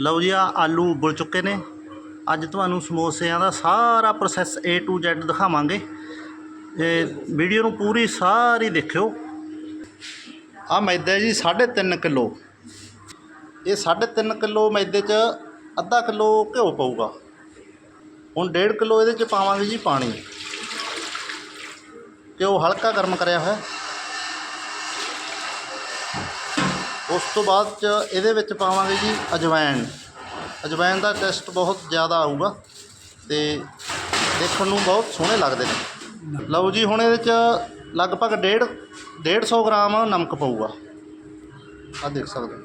ਲਓ ਜੀ, ਆ ਆਲੂ ਉਬਲ ਚੁੱਕੇ ਨੇ। ਅੱਜ ਤੁਹਾਨੂੰ ਸਮੋਸਿਆਂ ਦਾ ਸਾਰਾ ਪ੍ਰੋਸੈਸ A to Z ਦਿਖਾਵਾਂਗੇ। ਇਹ ਵੀਡੀਓ ਨੂੰ ਪੂਰੀ ਸਾਰੀ ਦੇਖਿਓ। ਆ ਮੈਦਾ ਹੈ ਜੀ 3.5 ਕਿਲੋ। ਇਹ 3.5 ਕਿਲੋ ਮੈਦੇ 'ਚ ਅੱਧਾ ਕਿਲੋ ਘਿਓ ਪਊਗਾ। ਹੁਣ 1.5 ਕਿਲੋ ਇਹਦੇ 'ਚ ਪਾਵਾਂਗੇ ਜੀ ਪਾਣੀ। ਘਿਓ ਹਲਕਾ ਗਰਮ ਕਰਿਆ ਹੋਇਆ। ਉਸ ਤੋਂ ਬਾਅਦ ਚ ਇਹਦੇ ਵਿੱਚ ਪਾਵਾਂਗੇ ਜੀ ਅਜਵਾਇਣ ਅਜਵਾਇਣ ਦਾ ਟੇਸਟ ਬਹੁਤ ਜ਼ਿਆਦਾ ਆਊਗਾ ਤੇ ਦੇਖਣ ਨੂੰ ਬਹੁਤ ਸੋਹਣੇ ਲੱਗਦੇ ਨੇ। ਲਓ ਜੀ, ਹੁਣ ਇਹਦੇ ਚ ਲਗਭਗ 1.5 150 ਗ੍ਰਾਮ ਨਮਕ ਪਊਗਾ। ਆ ਦੇਖ ਸਕਦੇ ਹੋ।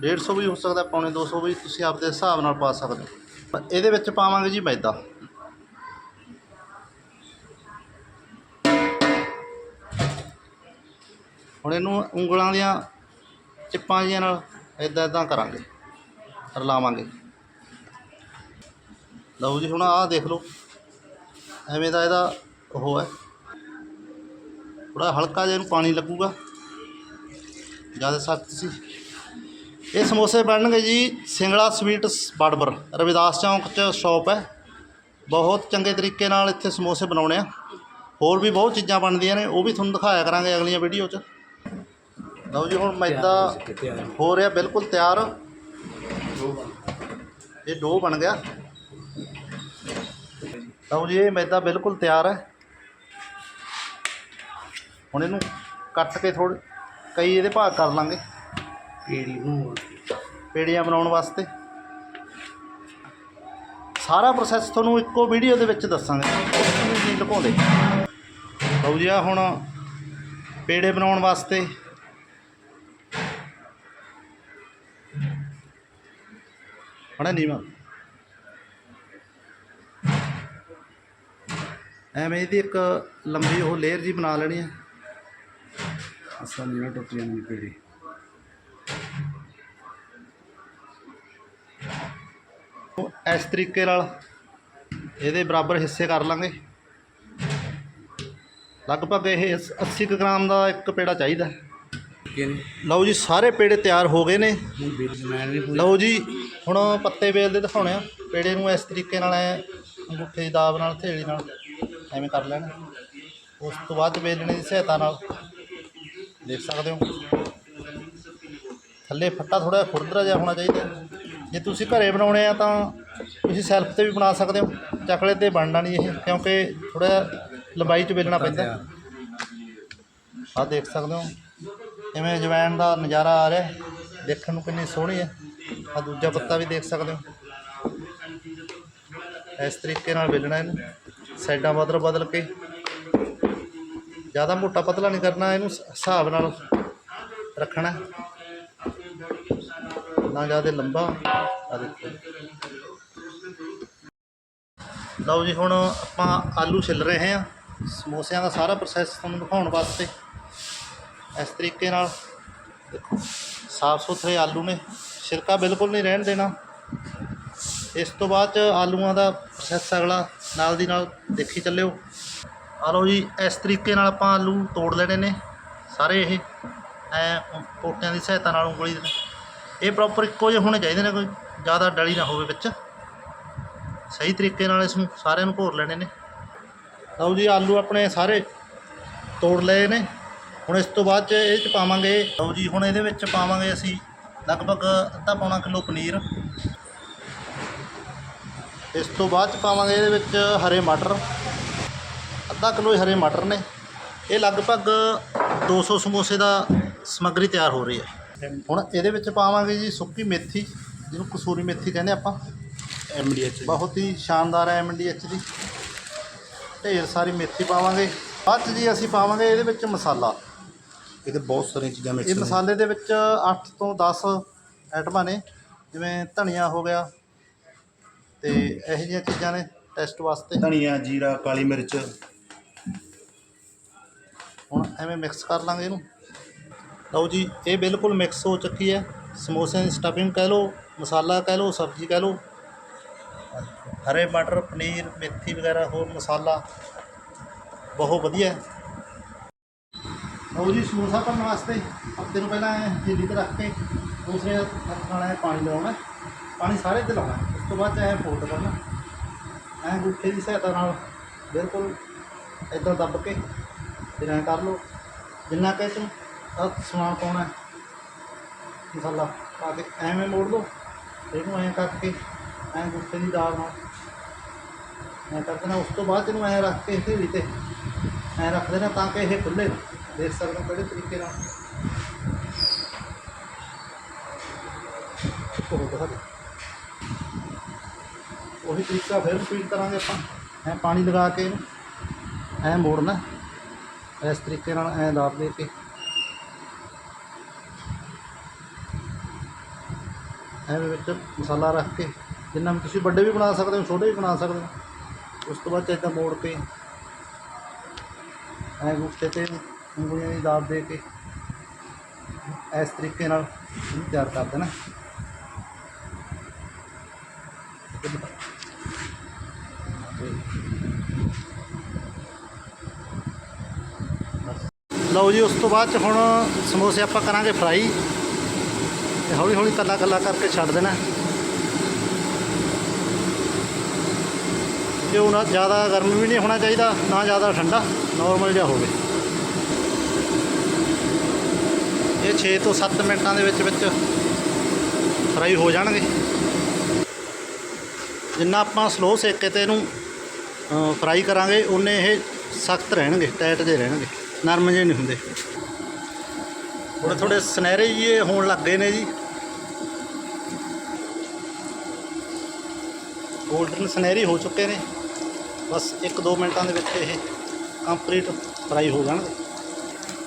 150 ਵੀ ਹੋ ਸਕਦਾ, ਪੌਣੇ 200 ਵੀ ਤੁਸੀਂ ਆਪਦੇ ਹਿਸਾਬ ਨਾਲ ਪਾ ਸਕਦੇ ਹੋ। ਇਹਦੇ ਵਿੱਚ ਪਾਵਾਂਗੇ ਜੀ ਮੈਦਾ। ਹੁਣ ਇਹਨੂੰ ਉਂਗਲਾਂ ਦੀਆਂ ਚਿੱਪਾਂ ਜਿਹੀਆਂ ਨਾਲ ਇਦਾਂ ਇਦਾਂ ਕਰਾਂਗੇ, ਰਲਾਵਾਂਗੇ। ਲਓ ਜੀ, ਹੁਣ ਆਹ ਦੇਖ ਲਓ, ਐਵੇਂ ਦਾ ਇਹਦਾ ਉਹ ਹੈ। ਥੋੜਾ ਹਲਕਾ ਜਿਹਾ ਇਹਨੂੰ ਪਾਣੀ ਲੱਗੂਗਾ, ਜ਼ਿਆਦਾ ਸਖਤ ਸੀ। ਇਹ ਸਮੋਸੇ ਬਣਨਗੇ ਜੀ ਸਿੰਗਲਾ ਸਵੀਟਸ ਬਾੜਬਰ ਰਵਿਦਾਸ ਚੌਂਕ 'ਚ ਸ਼ਾਪ ਹੈ। ਬਹੁਤ ਚੰਗੇ ਤਰੀਕੇ ਨਾਲ ਇੱਥੇ ਸਮੋਸੇ ਬਣਾਉਣੇ ਆ। ਹੋਰ ਵੀ ਬਹੁਤ ਚੀਜ਼ਾਂ ਬਣਦੀਆਂ ਨੇ, ਉਹ ਵੀ ਤੁਹਾਨੂੰ ਦਿਖਾਇਆ ਕਰਾਂਗੇ ਅਗਲੀਆਂ ਵੀਡੀਓ 'ਚ। ਲਓ ਜੀ ਹੁਣ ਮੈਦਾ ਹੋ ਰਿਹਾ ਬਿਲਕੁਲ ਤਿਆਰ। ਇਹ ਡੋ ਬਣ ਗਿਆ। ਲਓ ਜੀ ਇਹ ਮੈਦਾ ਬਿਲਕੁਲ ਤਿਆਰ ਹੈ। ਹੁਣ ਇਹਨੂੰ ਕੱਟ ਕੇ ਥੋੜੇ ਕਈ ਇਹਦੇ ਭਾਗ ਕਰ ਲਾਂਗੇ। ਪੀੜੀ ਨੂੰ ਪੇੜੀਆਂ ਬਣਾਉਣ ਵਾਸਤੇ। ਸਾਰਾ ਪ੍ਰੋਸੈਸ ਤੁਹਾਨੂੰ ਇੱਕੋ ਵੀਡੀਓ ਦੇ ਵਿੱਚ ਦੱਸਾਂਗੇ। ਨਹੀਂ ਲੁਕਾਉਂਦੇ ਲਓ ਜੀ ਆ ਹੁਣ ਪੇੜੇ ਬਣਾਉਣ ਵਾਸਤੇ ਹਣਾ ਨੀਵਾ ਐਵੇਂ ਇਹਦੀ ਇੱਕ ਲੰਬੀ ਉਹ ਲੇਅਰ ਜੀ ਬਣਾ ਲੈਣੀ ਹੈ ਆਸਾਨੀ ਨਾਲ ਟੁੱਟ ਜਾਂਦੀ ਪੀੜੀ ਇਸ ਤਰੀਕੇ ਨਾਲ ਇਹਦੇ ਬਰਾਬਰ ਹਿੱਸੇ ਕਰ ਲਾਂਗੇ। ਲਗਭਗ ਇਹ 80 ਕੁ ਗ੍ਰਾਮ ਦਾ ਇੱਕ ਪੇੜਾ ਚਾਹੀਦਾ। ਕਿ ਨਹੀਂ ਲਓ ਜੀ ਸਾਰੇ ਪੇੜੇ ਤਿਆਰ ਹੋ ਗਏ ਨੇ। ਹੁਣ ਬਿਲ ਮੈਂ ਵੀ ਪੂਰੀ ਲਓ ਜੀ ਹੁਣ ਪੱਤੇ ਵੇਲਦੇ ਦਿਖਾਉਣੇ ਆ। ਪੇੜੇ ਨੂੰ ਇਸ ਤਰੀਕੇ ਨਾਲ ਐ ਅੰਗੂਠੇ ਦੀ ਦਾਬ ਨਾਲ ਥੇਲੀ ਨਾਲ ਐਵੇਂ ਕਰ ਲੈਣਾ। ਉਸ ਤੋਂ ਬਾਅਦ ਵੇਲਣੇ ਦੀ ਸਹਾਇਤਾ ਨਾਲ ਦੇਖ ਸਕਦੇ ਹੋ। ਥੱਲੇ ਫੱਟਾ ਥੋੜਾ ਖੁਰਦਰਾ ਜਿਹਾ ਹੋਣਾ ਚਾਹੀਦਾ। ਜੇ ਤੁਸੀਂ ਘਰੇ ਬਣਾਉਣੇ ਆ ਤਾਂ ਤੁਸੀਂ ਸੈਲਫ ਤੇ ਵੀ ਬਣਾ ਸਕਦੇ ਹੋ। ਚੱਕਲੇ ਤੇ ਬਣਨਾ ਨਹੀਂ ਇਹ ਕਿਉਂਕਿ ਥੋੜਾ ਲੰਬਾਈ 'ਚ ਵੇਲਣਾ ਪੈਂਦਾ। ਆਹ ਦੇਖ ਸਕਦੇ ਹੋ। ਕਿਵੇਂ ਅਜਵਾਇਣ ਦਾ ਨਜ਼ਾਰਾ ਆ ਰਿਹਾ? ਦੇਖਣ ਨੂੰ ਕਿੰਨੀ ਸੋਹਣੀ ਹੈ। ਆ ਦੂਜਾ ਪੱਤਾ ਵੀ ਦੇਖ ਸਕਦੇ ਹੋ। ਇਸ ਤਰੀਕੇ ਨਾਲ ਵੇਲਣਾ ਇਹਨੂੰ। ਸਾਈਡਾਂ ਬਦਲ ਬਦਲ ਕੇ। ਜ਼ਿਆਦਾ ਮੋਟਾ ਪਤਲਾ ਨਹੀਂ ਕਰਨਾ, ਇਹਨੂੰ ਹਿਸਾਬ ਨਾਲ ਰੱਖਣਾ। ਨਾ ਜ਼ਿਆਦਾ ਲੰਬਾ। ਆ ਦੇਖੋ। ਲਓ ਜੀ, ਹੁਣ ਆਪਾਂ ਆਲੂ ਛਿੱਲ ਰਹੇ ਹਾਂ। ਸਮੋਸਿਆਂ ਦਾ ਸਾਰਾ ਪ੍ਰੋਸੈਸ ਤੁਹਾਨੂੰ ਦਿਖਾਉਣ ਵਾਸਤੇ। ਇਸ ਤਰੀਕੇ ਨਾਲ ਦੇਖੋ ਸਾਫ਼ ਸੁਥਰੇ ਆਲੂ ਨੇ, ਛਿਲਕਾ ਬਿਲਕੁਲ ਨਹੀਂ ਰਹਿਣ ਦੇਣਾ। ਇਸ ਤੋਂ ਬਾਅਦ ਚ ਆਲੂਆਂ ਦਾ ਪ੍ਰੋਸੈਸ ਅਗਲਾ ਨਾਲ ਦੀ ਨਾਲ ਦੇਖੀ ਚੱਲਿਓ। ਆ ਲਓ ਜੀ, ਇਸ ਤਰੀਕੇ ਨਾਲ ਆਪਾਂ ਆਲੂ ਤੋੜ ਲੈਣੇ ਨੇ, ਸਾਰੇ ਇਹ, ਐ ਪੋਟਿਆਂ ਦੀ ਸਹਾਇਤਾ ਨਾਲ ਉਂਗਲੀ ਦੇ ਇਹ ਪ੍ਰੋਪਰ ਇੱਕੋ ਜਿਹੇ ਹੋਣੇ ਚਾਹੀਦੇ ਨੇ ਕੋਈ, ਜ਼ਿਆਦਾ ਡਲੀ ਨਾ ਹੋਵੇ ਵਿੱਚ। ਸਹੀ ਤਰੀਕੇ ਨਾਲ ਇਸ ਨੂੰ ਸਾਰਿਆਂ ਨੂੰ ਭੋਰ ਲੈਣੇ ਨੇ। ਲਓ ਜੀ, ਆਲੂ ਆਪਣੇ ਸਾਰੇ ਤੋੜ ਲਏ ਨੇ। ਹੁਣ ਇਸ ਤੋਂ ਬਾਅਦ ਚ ਇਹ ਚ ਪਾਵਾਂਗੇ ਲਓ ਜੀ ਹੁਣ ਇਹਦੇ ਵਿੱਚ ਪਾਵਾਂਗੇ ਅਸੀਂ ਲਗਭਗ ਅੱਧਾ ਪੌਣਾ ਕਿਲੋ ਪਨੀਰ। ਇਸ ਤੋਂ ਬਾਅਦ ਚ ਪਾਵਾਂਗੇ ਇਹਦੇ ਵਿੱਚ ਹਰੇ ਮਟਰ। ਅੱਧਾ ਕਿਲੋ ਹਰੇ ਮਟਰ ਨੇ। ਇਹ ਲਗਭਗ 200 ਸਮੋਸੇ ਦਾ ਸਮੱਗਰੀ ਤਿਆਰ ਹੋ ਰਹੀ ਹੈ। ਹੁਣ ਇਹਦੇ ਵਿੱਚ ਪਾਵਾਂਗੇ ਜੀ ਸੁੱਕੀ ਮੇਥੀ ਜਿਹਨੂੰ ਕਸੂਰੀ ਮੇਥੀ ਕਹਿੰਦੇ ਆਪਾਂ। ਐਮਡੀਐਚ ਬਹੁਤ ਹੀ ਸ਼ਾਨਦਾਰ ਹੈ ਐਮਡੀਐਚ ਦੀ। ਢੇਰ ਸਾਰੀ ਮੇਥੀ ਪਾਵਾਂਗੇ। ਬਾਅਦ 'ਚ ਜੀ ਅਸੀਂ ਪਾਵਾਂਗੇ ਇਹਦੇ ਵਿੱਚ ਮਸਾਲਾ। ਇਹਦੇ ਬਹੁਤ ਸਾਰੀਆਂ ਚੀਜ਼ਾਂ ਮਿਕਸ ਇਹ ਮਸਾਲੇ ਦੇ ਵਿੱਚ 8 ਤੋਂ 10 ਆਈਟਮਾਂ ਨੇ ਜਿਵੇਂ ਧਨੀਆ ਹੋ ਗਿਆ ਤੇ ਇਹੋ ਜਿਹੀਆਂ ਚੀਜ਼ਾਂ ਨੇ ਟੈਸਟ ਵਾਸਤੇ। ਧਨੀਆ ਜੀਰਾ ਕਾਲੀ ਮਿਰਚ। ਹੁਣ ਐਵੇਂ ਮਿਕਸ ਕਰ ਲਾਂਗੇ ਇਹਨੂੰ। ਲਓ ਜੀ ਇਹ ਬਿਲਕੁਲ ਮਿਕਸ ਹੋ ਚੁੱਕੀ ਹੈ। ਸਮੋਸਿਆਂ ਦੀ ਸਟਫਿੰਗ ਕਹਿ ਲਓ ਮਸਾਲਾ ਕਹਿ ਲਓ ਸਬਜ਼ੀ ਕਹਿ ਲਓ। ਹਰੇ ਮਟਰ ਪਨੀਰ ਮੇਥੀ ਵਗੈਰਾ ਹੋਰ ਮਸਾਲਾ। ਬਹੁਤ ਵਧੀਆ ਹੈ। ਲਓ ਜੀ ਸਮੋਸਾ ਭਰਨ ਵਾਸਤੇ ਹਫ਼ਤੇ ਨੂੰ ਪਹਿਲਾਂ ਹਿੱਲੀ ਤੇ ਰੱਖ ਕੇ ਦੂਸਰੇ ਹੱਥ ਨਾਲ ਐਂ ਪਾਣੀ ਲਾਉਣਾ ਪਾਣੀ ਸਾਰੇ ਤੇ ਲਾਉਣਾ ਉਸ ਤੋਂ ਬਾਅਦ ਇਹ ਫੋਲਡ ਕਰਨਾ ਐਂ ਗੁੱਠੇ ਦੀ ਸਹਾਇਤਾ ਨਾਲ ਬਿਲਕੁਲ ਇਦਾਂ ਦੱਬ ਕੇ ਫਿਰ ਐਂ ਕਰ ਲਓ। ਜਿੰਨਾ ਕਿ ਤੂੰ ਸਮਾਨ ਪਾਉਣਾ ਮਸਾਲਾ ਪਾ ਕੇ ਐਵੇਂ ਮੋੜ ਲਓ। ਇਹਨੂੰ ਐਂ ਕਰਕੇ ਐਂ ਗੁੱਠੇ ਦੀ ਦਾਲ ਨਾਲ ਐਂ ਕਰ ਦੇਣਾ। ਉਸ ਤੋਂ ਬਾਅਦ ਇਹਨੂੰ ਐਂ ਰੱਖ ਕੇ ਢੇਰੀ ਤੇ ਐਂ ਰੱਖ ਦੇਣਾ ਤਾਂ ਕਿ ਇਹ ਖੁੱਲੇ ਨਾ ਦੇਖ ਸਕਦੇ ਹੋ ਕਿਹੜੇ ਤਰੀਕੇ ਨਾਲ। ਉਹ ਦਿਖਾ ਦਿਓ। ਉਹੀ ਤਰੀਕਾ ਫਿਰ ਰਿਪੀਟ ਕਰਾਂਗੇ ਆਪਾਂ। ਐ ਪਾਣੀ ਲਗਾ ਕੇ ਇਹਨੂੰ। ਐ ਮੋੜਨਾ। ਇਸ ਤਰੀਕੇ ਨਾਲ ਐ ਦਾਬ ਦੇ ਕੇ। ਐਵੇਂ ਵਿੱਚ ਮਸਾਲਾ ਰੱਖ ਕੇ, ਜਿੰਨਾ ਵੀ ਤੁਸੀਂ ਵੱਡੇ ਵੀ ਬਣਾ ਸਕਦੇ ਹੋ, ਛੋਟੇ ਵੀ ਬਣਾ ਸਕਦੇ ਹੋ। ਉਸ ਤੋਂ ਬਾਅਦ ਇਦਾਂ ਮੋੜ ਕੇ। ਐ ਗੁੱਠੇ ਤੇ ਉਂਗਲੀਆਂ ਦੀ ਦਾਬ ਦੇ ਕੇ ਇਸ ਤਰੀਕੇ ਨਾਲ ਇਹਨੂੰ ਤਿਆਰ ਕਰ ਦੇਣਾ। ਲਓ ਜੀ, ਉਸ ਤੋਂ ਬਾਅਦ ਚ ਹੁਣ ਸਮੋਸੇ ਆਪਾਂ ਕਰਾਂਗੇ ਫਰਾਈ ਤੇ ਹੌਲੀ ਹੌਲੀ ਕੱਲਾ ਕੱਲਾ ਕਰਕੇ ਛੱਡ ਦੇਣਾ। ਕਿਉਂ ਉਹਨਾਂ ਜ਼ਿਆਦਾ ਗਰਮ ਵੀ ਨਹੀਂ ਹੋਣਾ ਚਾਹੀਦਾ, ਨਾ ਜ਼ਿਆਦਾ ਠੰਡਾ ਨਾਰਮਲ ਜਿਹਾ ਹੋਵੇ। ਇਹ 6 ਤੋਂ 7 ਮਿੰਟਾਂ ਦੇ ਵਿੱਚ ਵਿੱਚ ਫਰਾਈ ਹੋ ਜਾਣਗੇ। ਜਿੰਨਾ ਆਪਾਂ ਸਲੋ ਸੇਕੇ ਤੇ ਇਹਨੂੰ ਫਰਾਈ ਕਰਾਂਗੇ ਉਨੇ ਇਹ ਸਖਤ ਰਹਿਣਗੇ ਟਾਈਟ ਜਿਹੇ ਰਹਿਣਗੇ, ਨਰਮ ਜਿਹੇ ਨਹੀਂ ਹੁੰਦੇ। ਥੋੜੇ ਥੋੜੇ ਸੁਨਹਿਰੇ ਜਿਹੇ ਹੋਣ ਲੱਗ ਗਏ ਨੇ ਜੀ। 골ਡਨ ਸੁਨਹਿਰੀ ਹੋ ਚੁੱਕੇ ਨੇ। ਬਸ 1-2 ਮਿੰਟਾਂ ਦੇ ਵਿੱਚ ਇਹ ਕੰਪਲੀਟ ਫਰਾਈ ਹੋ ਜਾਣਗੇ।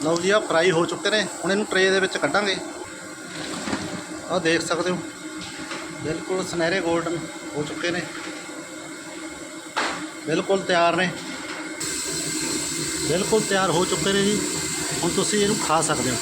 ਲਓ ਜੀ ਆ ਫਰਾਈ ਹੋ ਚੁੱਕੇ ਨੇ। ਹੁਣ ਇਹਨੂੰ ਟਰੇ ਦੇ ਵਿੱਚ ਕੱਢਾਂਗੇ। ਆਹ ਦੇਖ ਸਕਦੇ ਹੋ। ਬਿਲਕੁਲ ਸੁਨਹਿਰੇ 골ਡਨ ਹੋ ਚੁੱਕੇ ਨੇ। ਬਿਲਕੁਲ ਤਿਆਰ ਨੇ। ਬਿਲਕੁਲ ਤਿਆਰ ਹੋ ਚੁੱਕੇ ਨੇ ਜੀ। ਹੁਣ ਤੁਸੀਂ ਇਹਨੂੰ ਖਾ ਸਕਦੇ ਹੋ।